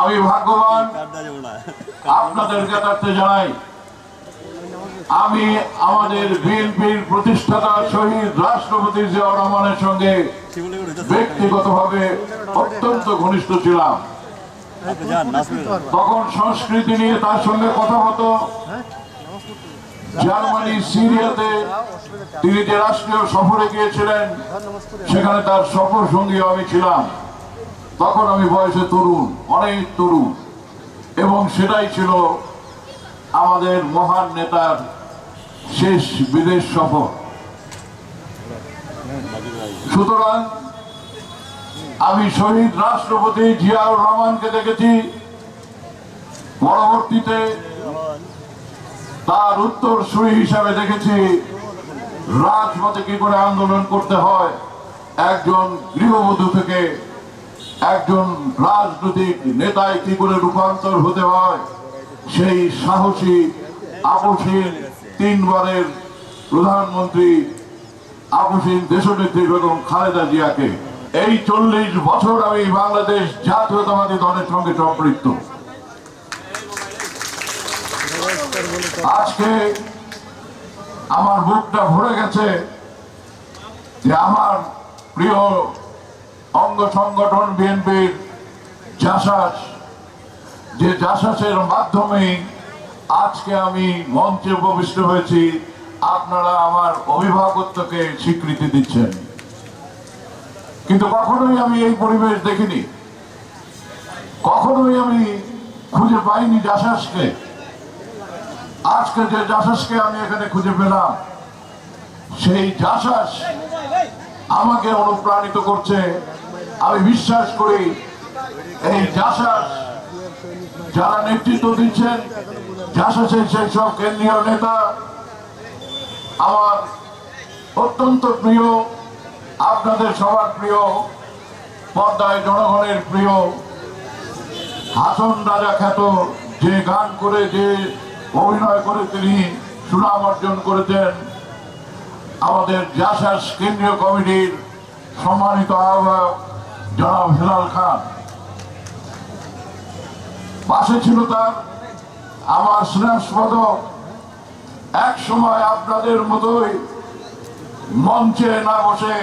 আমি ভাগ্যবান। আপনাদের জ্ঞাতার্থে জানাই আমি আমাদের বিএনপির প্রতিষ্ঠাতা শহীদ রাষ্ট্রপতি জিয়াউর রহমানের সঙ্গে ব্যক্তিগতভাবে অত্যন্ত ঘনিষ্ঠ ছিলাম। তখন সংস্কৃতি নিয়ে তার সঙ্গে কথা হতো। জার্মানি সিরিয়াতে তিনি যে রাষ্ট্রীয় সফরে গিয়েছিলেন সেখানে তার সফর সঙ্গী আমি ছিলাম। তখন আমি বয়সে তরুণ, অনেক তরুণ। এবং সেটাই ছিল আমাদের মহান নেতার শেষ বিদেশ সফর। সুতরাং আমি শহীদ রাষ্ট্রপতি জিয়াউর রহমানকে দেখেছি। পরবর্তীতে তার উত্তর সুরি হিসাবে দেখেছি রাজপথে কি করে আন্দোলন করতে হয়। একজন গৃহবধূ থেকে একজন রাজনৈতিক নেতায় কি করে রূপান্তর হতে হয়, সেই সাহসী আপসীন তিনবারের প্রধানমন্ত্রী আপসীন দেশনেত্রী বেগম খালেদা জিয়াকে। এই চল্লিশ বছর আমি বাংলাদেশ জাতীয়তাবাদী দলের সঙ্গে সম্পৃক্ত। আজকে আমার বুকটা ভরে গেছে যে আমার প্রিয় অঙ্গ সংগঠন বিএনপির জাসাস, যে জাসাসের মাধ্যমে আজকে আমি মঞ্চে উপবিষ্ট হয়েছি, আপনারা আমার অভিভাবকত্বকে স্বীকৃতি দিচ্ছেন। কিন্তু কখনোই আমি এই পরিবেশ দেখিনি। কখনোই আমি খুঁজে পাইনি জাসাসকে। আজকে যে জাসাসকে আমি এখানে খুঁজে পেলাম, সেই জাসাস আমাকে অনুপ্রাণিত করছে আমি বিশ্বাস করি, এই জাসাস যারা নেতৃত্ব দিচ্ছেন জাসাসের সেই সব কেন্দ্রীয় নেতা, আমার অত্যন্ত প্রিয়, আপনাদের সবার প্রিয়, পর্দায় জনগণের প্রিয়, হাসন রাজা খ্যাত যে গান করে, যে অভিনয় করে তিনি সুনাম অর্জন করেছেন, আমাদের জাসাস কেন্দ্রীয় কমিটির সম্মানিত আহ্বায়ক জনাব হেলাল খান পাশে ছিল তার আমার স্নেহাস্পদ। এক সময় আপনাদের মতোই মঞ্চে না বসে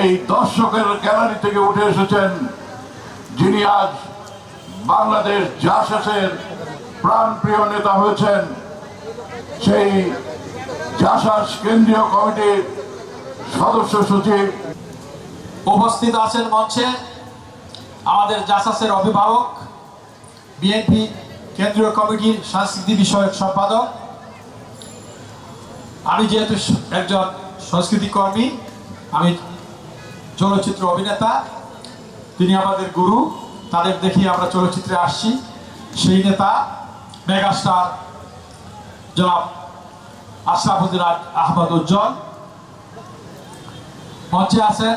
এই দর্শকের গ্যালারি থেকে উঠে এসেছেন যিনি আজ বাংলাদেশ জাসাসের প্রাণপ্রিয় নেতা হয়েছেন। সেই জাসাস কেন্দ্রীয় কমিটির সদস্য সচিব উপস্থিত আছেন মঞ্চে আমাদের জাসাসের অভিভাবক, বিএনপি কেন্দ্রীয় কমিটির সংস্কৃতি বিষয়ক সম্পাদক। আমি যেহেতু একজন সংস্কৃতি কর্মী, আমি চলচ্চিত্র অভিনেতা, তিনি আমাদের গুরু, তাদের দেখি আমরা চলচ্চিত্রে আসছি। সেই নেতা, মেগাস্টার জনাব আশরাফুদ্দিন আহ- আহমদ উজ্জ্বল। মঞ্চে আছেন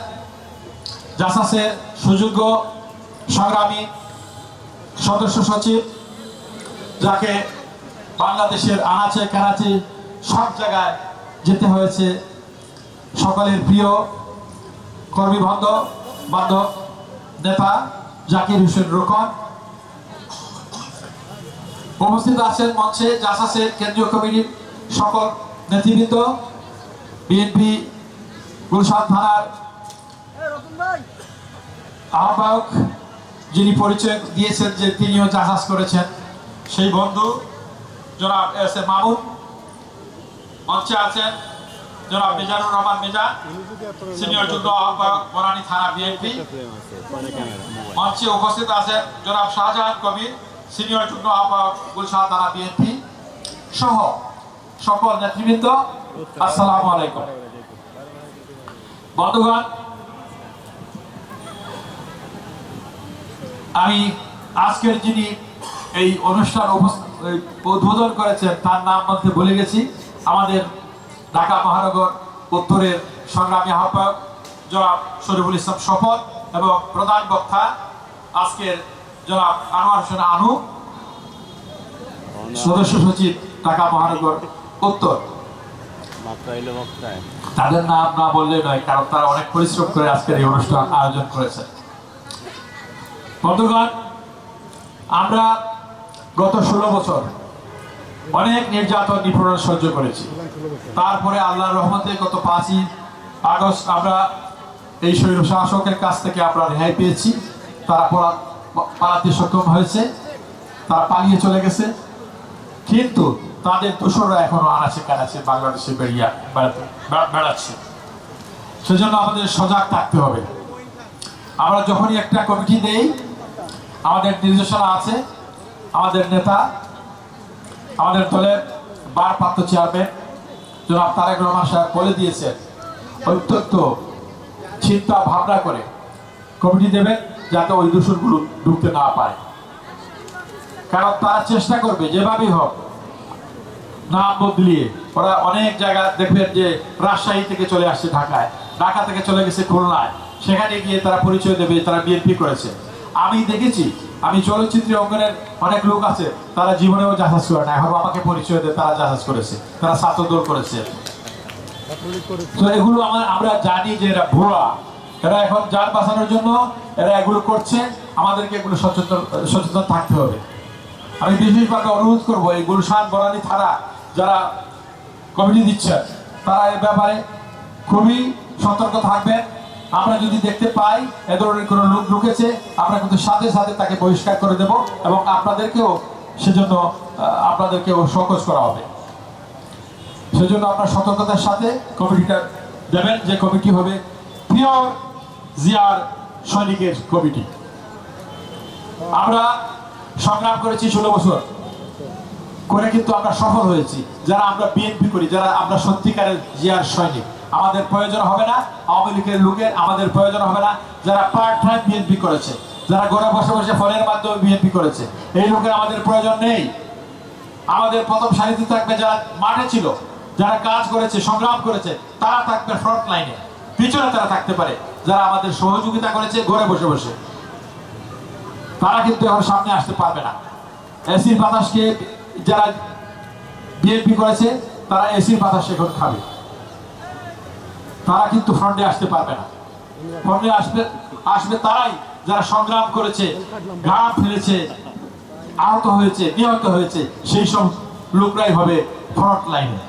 জাসাসের সুযোগ্য সংগ্রামী সদস্য সচিব, যাকে বাংলাদেশের আনাচে কানাচে সব জায়গায় যেতে হয়েছে। সকলের প্রিয় কর্মী বান্ধব বান্ধব নেতা জাকির হোসেন রোকন। উপস্থিত আছেন মঞ্চে জাসাসের কেন্দ্রীয় কমিটির সকল নেতৃবৃন্দ। বিএনপি, গুলশান থানার আহ্বায়ক যিনি পরিচয় দিয়েছেন যে তিনিও জাহাজ করেছেন, সেই বন্ধু জনাব এস এ মামুন। মঞ্চে আছেন জনাব মিজানুর রহমান মিজান সিনিয়র যুগ্ম আহ্বায়ক বনানী থানা বিএনপি। মঞ্চে উপস্থিত আছেন জনাব শাহজাহান কবির, সিনিয়র যুগ্ম আহ্বায়ক গুলশান থানা বিএনপি সহ সকল নেতৃবৃন্দ। আসসালামু আলাইকুম। বন্ধুগণ আমি আজকের যিনি এই অনুষ্ঠান উদ্বোধন করেছেন তার নাম মধ্যে বলে গেছি। আমাদের ঢাকা মহানগর উত্তরের সংগ্রামী আহ্বায়ক জনাব শরীফুল ইসলাম শপথ এবং প্রধান বক্তা আজকের জনাব আনোয়ার হোসেন আনু সদস্য সচিব ঢাকা মহানগর উত্তর। তাদের নাম না বললে নয় কারণ তারা অনেক পরিশ্রম করে আজকের এই অনুষ্ঠান আয়োজন করেছে বন্ধুগণ, আমরা গত ষোলো বছর অনেক নির্যাতন, নিপীড়ন সহ্য করেছি। তারপরে আল্লাহর রহমতে গত পাঁচই আগস্ট আমরা এই শৈল শাসকের কাছ থেকে আমরা রেহাই পেয়েছি। তারা পলা- পালাতে সক্ষম হয়েছে। তারা পালিয়ে চলে গেছে। কিন্তু তাদের দোষররা এখনও আনাচে কানাচে বাংলাদেশে বেরিয়ে বেড়াচ্ছে। সেজন্য আমাদের সজাগ থাকতে হবে। আমরা যখনই একটা কমিটি দেই আমাদের নির্দেশনা আছে, আমাদের নেতা, আমাদের দলের ভারপ্রাপ্ত চেয়ারম্যান, জনাব তারেক রহমান সাহেব বলে দিয়েছেন, অত্যন্ত চিন্তা ভাবনা করে কমিটি দেবেন যাতে ওই দূষণগুলো ঢুকতে না পারে। কারণ তারা চেষ্টা করবে, যেভাবেই হোক, নাম বদলিয়ে। ওরা অনেক জায়গা দেখবেন যে রাজশাহী থেকে চলে আসছে ঢাকায়, ঢাকা থেকে চলে গেছে খুলনায়। সেখানে গিয়ে তারা পরিচয় দেবে, তারা বিএনপি করেছে। আমি দেখেছি, আমি চলচ্চিত্র অঙ্গনের অনেক লোক আছে, তারা জীবনেও জাহাজ করে না। এখন আমাকে পরিচয় দেয়, তারা জাহাজ করেছে, তারা ছাত্রদল করেছে। তো এগুলো আমার আমরা জানি যে এরা ভুয়া। এরা এখন যান বাঁচানোর জন্য এরা এগুলো করছে, আমাদেরকে এগুলো সচেতন সচেতন থাকতে হবে। আমি বিশেষভাবে অনুরোধ করব, এই গুলশান বরানি থানা যারা কমিটি দিচ্ছেন তারা এ ব্যাপারে খুবই সতর্ক থাকবেন আমরা যদি দেখতে পাই এ ধরনের কোনো লোক ঢুকেছে, আমরা কিন্তু সাথে সাথে তাকে বহিষ্কার করে দেব এবং আপনাদেরকেও সেজন্য আপনাদেরকেও সকোচ করা হবে। সেজন্য আপনার সতর্কতার সাথে কমিটিটা দেবেন যে কমিটি হবে পিওর জিয়ার সৈনিকের কমিটি। আমরা সংগ্রাম করেছি ষোলো বছর। করে কিন্তু আমরা সফল হয়েছি। যারা আমরা বিএনপি করি, যারা আমরা সত্যিকারের জিয়ার সৈনিক। আমাদের প্রয়োজন হবে না। আওয়ামী লীগের লোকের আমাদের প্রয়োজন হবে না। যারা পার্ট টাইম বিএনপি করেছে, যারা ঘরে বসে বসে ফোনের মাধ্যমে বিএনপি করেছে, এই লোকের আমাদের প্রয়োজন নেই। আমাদের প্রথম সারিতে থাকবে যারা মাঠে ছিল, যারা কাজ করেছে, সংগ্রাম করেছে, তারা থাকবে ফ্রন্ট লাইনে পিছনে তারা থাকতে পারে। যারা আমাদের সহযোগিতা করেছে, ঘরে বসে বসে। তারা কিন্তু এখন সামনে আসতে পারবে না। এসির বাতাসকে যারা বিএনপি করেছে, তারা এসির বাতাস এখন খাবে। তারা কিন্তু ফ্রন্টে আসতে পারবে না। ফ্রন্টে আসবে আসবে তারাই যারা সংগ্রাম করেছে, ঘাম ফেলেছে, আহত হয়েছে, নিহত হয়েছে, সেই সব লোকরাই হবে ফ্রন্ট লাইনে